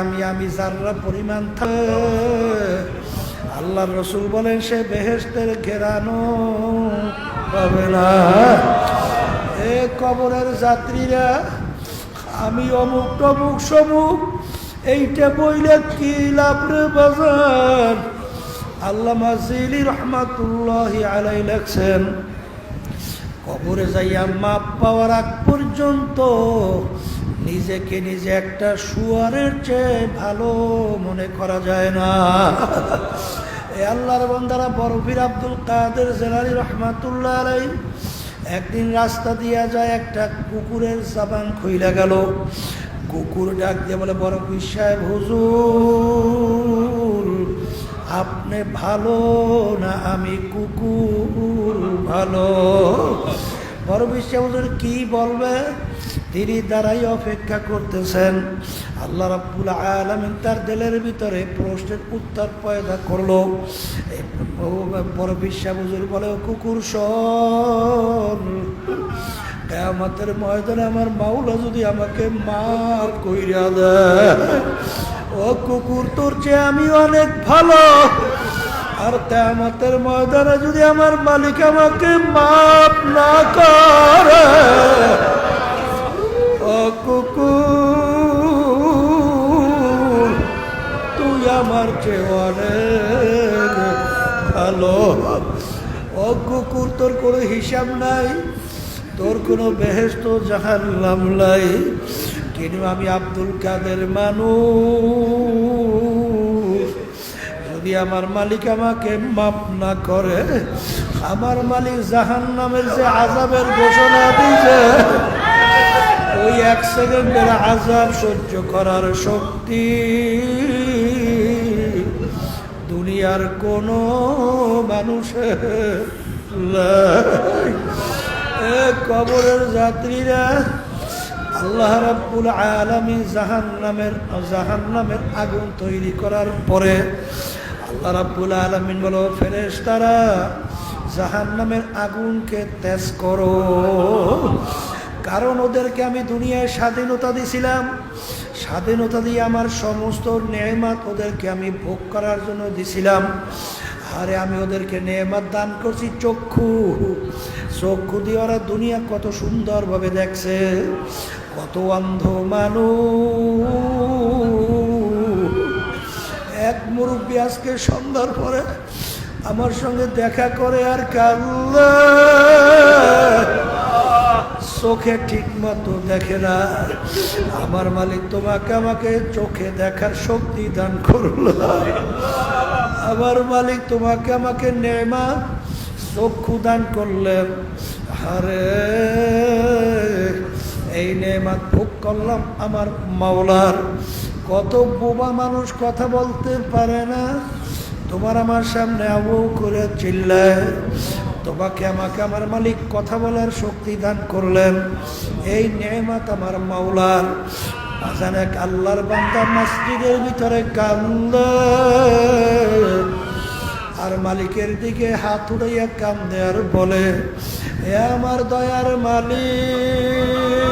আমি আমি যাররা পরিমাণ আল্লাহ রসুল বলেন, সে বেহেস্তের ঘেরানো পাবে না। এ কবরের যাত্রীরা, আমি অমুক টমুক সমুক, এইটা বইলে কি লাভ রে বাজার? আল্লাহ মাজিলি রহমাতুল্লাহ আলাই লেখছেন কবরে যাইয়া মাপ পাওয়ার আগ পর্যন্ত নিজেকে নিজে একটা শুয়ারের চেয়ে ভালো মনে করা যায় না। এ আল্লাহর বন্দারা বরফির আব্দুল কাদের জেলারি রহমাতুল্লাহ আলাই একদিন রাস্তা দিয়া যায় একটা কুকুরের জাবান খুইলা গেল। কুকুর ডাক দিয়ে বলে বরফির সাহেব, হুজুর আপনি ভালো না আমি কুকুর ভালো? বড় বিশ্বাবুজুর কি বলবে? তিনি দ্বারাই অপেক্ষা করতেছেন। আল্লাহ রাব্বুল আলমিন তার দিলের ভিতরে প্রশ্নের উত্তর পয়দা করল। বড় বিশ্বাবুজুর বলে কুকুর সর কেয়ামতের ময়দানে আমার মাওলা যদি আমাকে মাফ কইরা দেয় ও কুকুর, তোর চেয়ে আমি অনেক ভালো। আর কেয়ামতের ময়দানে যদি আমার মালিক আমাকে মাফ না করে, ও কুকুর, তুই আমার চেয়ে অনেক ভালো। ও কুকুর, তোর কোনো হিসাব নাই, তোর কোনো বেহেস্ত জাহান্নাম নাই। কিন্তু আমি আব্দুল কাদের মানুষ যদি আমার মালিক আমাকে মাপ না করে, আমার মালিক জাহান নামের যে আজাবের ঘোষণা দিয়েছে, ওই এক সেকেন্ডের আজাব সহ্য করার শক্তি দুনিয়ার কোনো মানুষের। কবরের যাত্রীরা আল্লাহ রাব্বুল আলামিন জাহান্নামের জাহান্নামের আগুন তৈরি করার পরে আল্লাহ রাব্বুল আলামিন বলো, ফেরেশতারা, জাহান্নামের আগুনকে তেজ করো। কারণ ওদেরকে আমি দুনিয়ায় স্বাধীনতা দিছিলাম। স্বাধীনতা দিয়ে আমার সমস্ত নেমাত ওদেরকে আমি ভোগ করার জন্য দিছিলাম। আরে আমি ওদেরকে নেমাত দান করছি, চক্ষু। চক্ষু দিয়ে ওরা দুনিয়া কত সুন্দরভাবে দেখছে। কত অন্ধ মানুষ। এক মুরব্বী আজকে সন্ধ্যার পরে আমার সঙ্গে দেখা করে আর কাল্লা চোখে ঠিক মতো দেখে না। আমার মালিক তোমাকে আমাকে চোখে দেখার শক্তি দান করল। আমার মালিক তোমাকে আমাকে নেমা চক্ষু দান করলেন। আরে এই নেমাত ভোগ করলাম আমার মাওলার। কত বোবা মানুষ কথা বলতে পারে না। তোমার আমার সামনে আবু করে চিল্লায়। তোমাকে আমাকে আমার মালিক কথা বলার শক্তি দান করলেন। এই নেমাত আমার মাওলার। আজান এক আল্লাহর বান্দা মসজিদের ভিতরে কান্দে। আর মালিকের দিকে হাত উড়াইয়া কান্দে আর বলে, এ আমার দয়ার মালিক,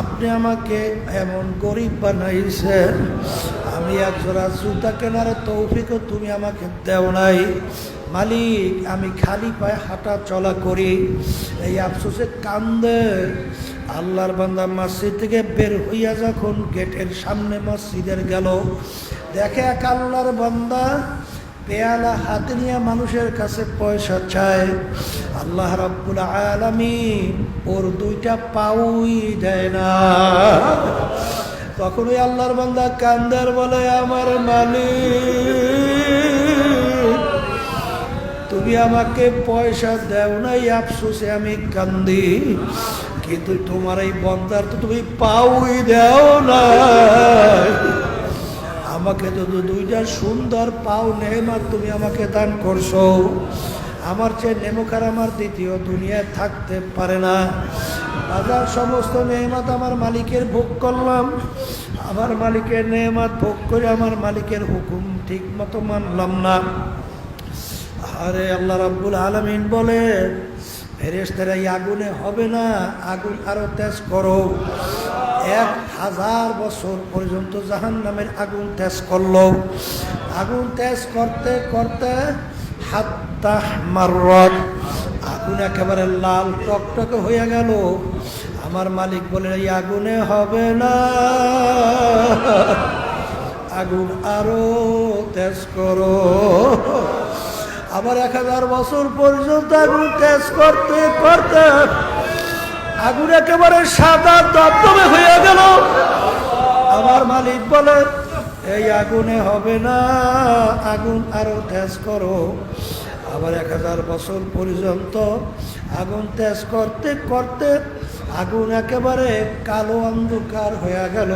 আপনি আমাকে এমন গরিব বানাইছেন, আমি এক জোড়া জুতা কেনার তৌফিকও তুমি আমাকে দেও নাই। মালিক, আমি খালি পায়ে হাঁটা চলা করি। এই আফসোসে কান্দে। আল্লাহর বান্দা মসজিদ থেকে বের হইয়া যখন গেটের সামনে মসজিদের গেল দেখে এক আল্লাহর বান্দা, পেয়ালা হাতে নিয়ে মানুষের কাছে পয়সা চায়। আল্লাহ রাব্বুল আলামিন ওর দুইটা পাউই দেয় না। তখন ওই আল্লাহর বান্দা কান্দার বলে, আমার মালিক, তুমি আমাকে পয়সা দেও নাই, আফসোসে আমি কান্দি। কিন্তু তোমার এই বন্দার তো তুমি পাউই দেও না আমাকে তো দুইটা সুন্দর পাও নেমার তুমি আমাকে দান করছ। আমার চেয়ে নেমকার আমার দ্বিতীয় দুনিয়ায় থাকতে পারে না। বাজার সমস্ত নেমাত আমার মালিকের ভোগ করলাম। আমার মালিকের নেমাত ভোগ করে আমার মালিকের হুকুম ঠিক মতো মানলাম না। আরে আল্লাহ রাব্বুল আলামিন বলে, ফেরেশতারা এই আগুনে হবে না, আগুন আরও তেজ করো। এক হাজার বছর পর্যন্ত জাহান নামের আগুন তেজ করল। আগুন তেজ করতে করতে হাত্তা মারত আগুন একেবারে লাল টকটকে হয়ে গেল। আমার মালিক বলে, এই আগুনে হবে না। আগুন আরও তেজ করো। আবার এক হাজার বছর পর্যন্ত আগুন তেজ করতে করতে আগুন একেবারে সাদা দপদমে হয়ে গেল। আমার মালিক বলে, এই আগুনে হবে না, আগুন আরও তেজ করো। আবার এক হাজার বছর পর্যন্ত আগুন তেজ করতে করতে আগুন একেবারে কালো অন্ধকার হয়ে গেল।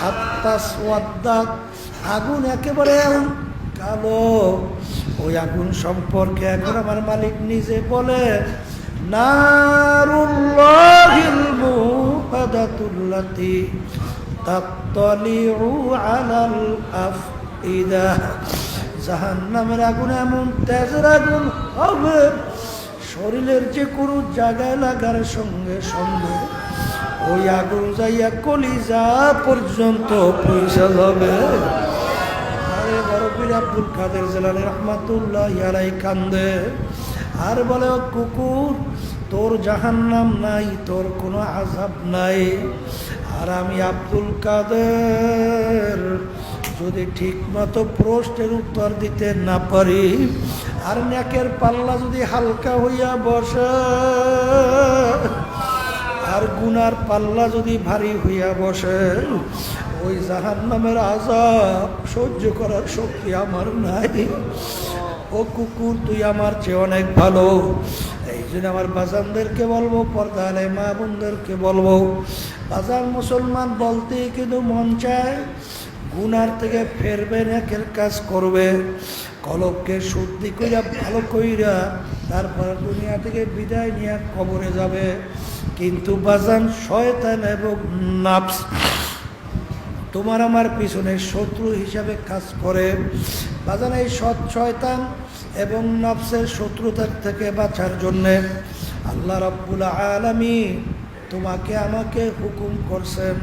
হাত্তা সোয়াদ্দাত আগুন একেবারে কালো। ওই আগুন সম্পর্কে এখন আমার মালিক নিজে বলে জাহান্নামের আগুন এমন হবে, শরীরের যে কোনো জায়গায় লাগার সঙ্গে সঙ্গে ওই আগুন যাইয়া কলিজা পর্যন্ত পয়সা যাবে আরে বড় পীর কাদের জেলানি রহমাতুল্লাহ ইয়ারাই কান্দে। আর বলে কুকুর, তোর জাহান্নাম নাই, তোর কোনো আজাব নাই। আর আমি আব্দুল কাদের, যদি ঠিক মতো প্রশ্নের উত্তর দিতে না পারি, আর নেকের পাল্লা যদি হালকা হইয়া বসে, আর গুনার পাল্লা যদি ভারী হইয়া বসে, ওই জাহান নামের আজাব সহ্য করার শক্তি আমার নাই। ও কুকুর, তুই আমার চেয়ে অনেক ভালো। এই জন্য আমার বাজানদেরকে বলব পর্দালে মা বোনদেরকে বলব বাজার মুসলমান বলতে কিন্তু মন চায়, গুনার থেকে ফেরবে, নেকের কাজ করবে, কলবকে শুদ্ধি কইরা, ভালো কইরা তারপর দুনিয়া থেকে বিদায় নিয়ে কবরে যাবে। কিন্তু বাজান শয়তান এবং নাফস তোমার আমার পিছনে শত্রু হিসাবে কাজ করে। বাজান, এই সৎ শয়তান এবং নফসের শত্রুতার থেকে বাঁচার জন্যে আল্লাহ রাব্বুল আলামী তোমাকে আমাকে হুকুম করছেন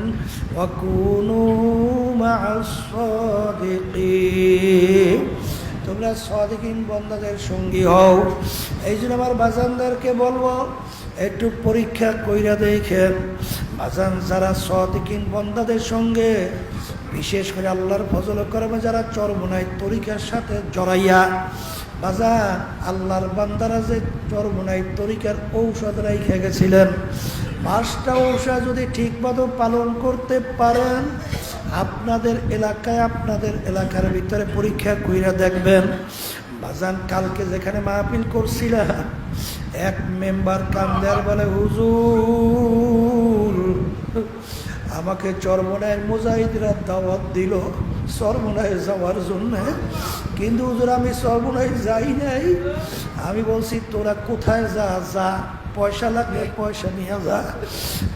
তোমরা সদিকিন বন্দাদের সঙ্গী হও। এই জন্য আমার বাজানদারকে বলব একটু পরীক্ষা কইরা দেখেন। বাজান যারা সদিকিন বন্দাদের সঙ্গে, বিশেষ করে আল্লাহর ফজল কর্মে যারা চরমনায় তরিকার সাথে জড়াইয়া বাজা আল্লাহর বান্দারা যে চরমনায় তরিকার ঔষধ রাইখে গেছিলেন, পাঁচটা ঔষধ যদি ঠিকমতো পালন করতে পারেন, আপনাদের এলাকায় আপনাদের এলাকার ভিতরে পরীক্ষা কইরা দেখবেন। বাজান কালকে যেখানে মাহফিল করছিলাম এক মেম্বার কান্দার বলে, হুজুর, আমাকে চরমনায় মুজাহিদরা দাওয়াত দিল চরমনায় যাওয়ার জন্যে। কিন্তু হুজুর, আমি চরমনায় যাই নাই। আমি বলছি, তোরা কোথায় যা যা। পয়সা লাগলে পয়সা নিয়ে যা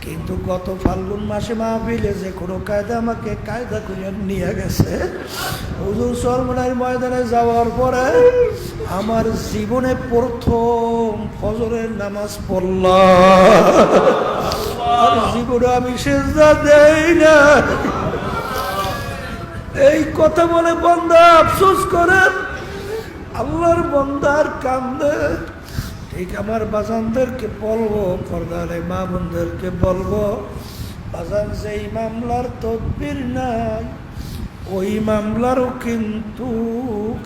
কিন্তু গত ফাল্গুন মাসে মাহফিলে যে কোনো কায়দা আমাকে কায়দা করে নিয়ে গেছে। হুজুর চরমনায় ময়দানে যাওয়ার পরে আমার জীবনে প্রথম ফজরের নামাজ পড়লাম। আর জীবনে আমি সেজদা দেই না এই কথা বলে বন্দা আফসোস করেন, আল্লাহর বন্দার কান্দে। ঠিক আমার বাজানদেরকে বলব, পর্দারে মা বোনদেরকে বলব, বাজান যেই মামলার তদবির নাই, ওই মামলারও কিন্তু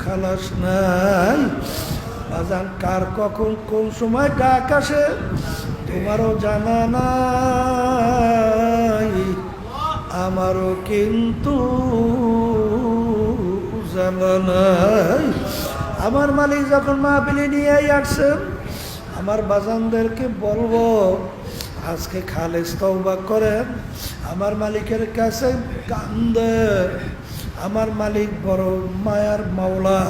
খালাস নাই। বাজান কার, কখন, কোন সময় ডাক আসে, তোমারও জানা নাই, আমারও কিন্তু জানা নাই। আমার মালিক যখন মাহফিলে নিয়ে আসছেন আমার বাজানদেরকে বলব, আজকে খালেজ তওবা করেন। আমার মালিকের কাছে কান্দে। আমার মালিক বড় মায়ার মাওলা।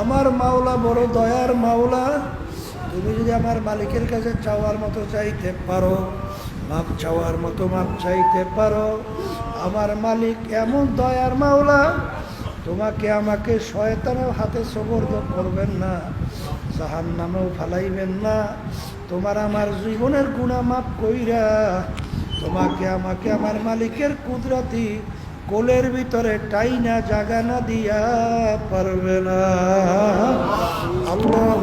আমার মাওলা বড় দয়ার মাওলা। তুমি যদি আমার মালিকের কাছে চাওয়ার মতো চাইতে পারো, মাপ চাওয়ার মতো মাপ চাইতে পারো। আমার মালিক এমন দয়ার মাওলা। তোমাকে আমাকে শয়তানের হাতে সবর্দ করবেন না জাহান নামেও ফালাইবেন না। তোমার আমার জীবনের গুণা মাপ কইরা, তোমাকে আমাকে আমার মালিকের কুদরতি কোলের ভিতরে টাইনা জাগা না দিয়া পারবে না। আল্লাহ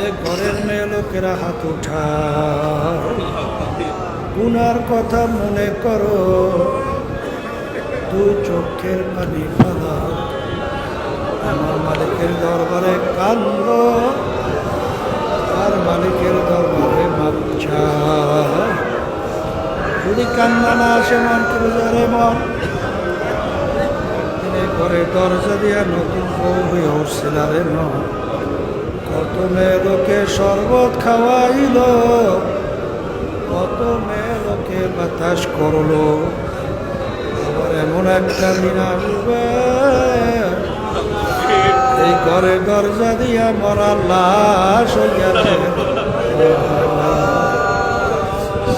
এ ঘরের মেয়ে লোকেরা হাত উঠা গুনার কথা মনে করো। দুই চোখের পানি ফালা। আমার মালিকের দরবারে কান্দ। আর মালিকের দরবারে মাপছা যদি কান্না না আসে, মন ক্রুজারে মন ঘরে দরজা দিয়া নতুন বউ হয়ে উঠছিলারে মন। কত মেয়ে লোকে শরবত খাওয়াইল। কত মেয়ে লোকে বাতাস করল। একটা দিন এই ঘরে দরজা দিয়া মরা লাশ হইয়া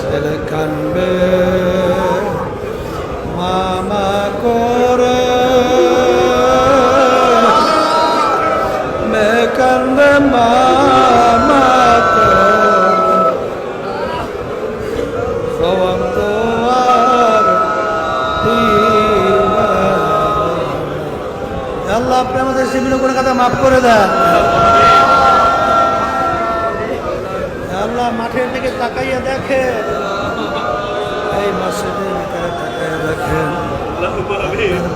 ছেলে কানবে মামা করে মে কানবে মামা আল্লাহ আপনি আমাদের সেমিনো করে কথা মাফ করে দেন। মাঠের দিকে তাকাইয়া দেখে এই মসজিদের ভিতরে তাকাইয়া দেখেন।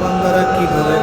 বান্দারা কি করে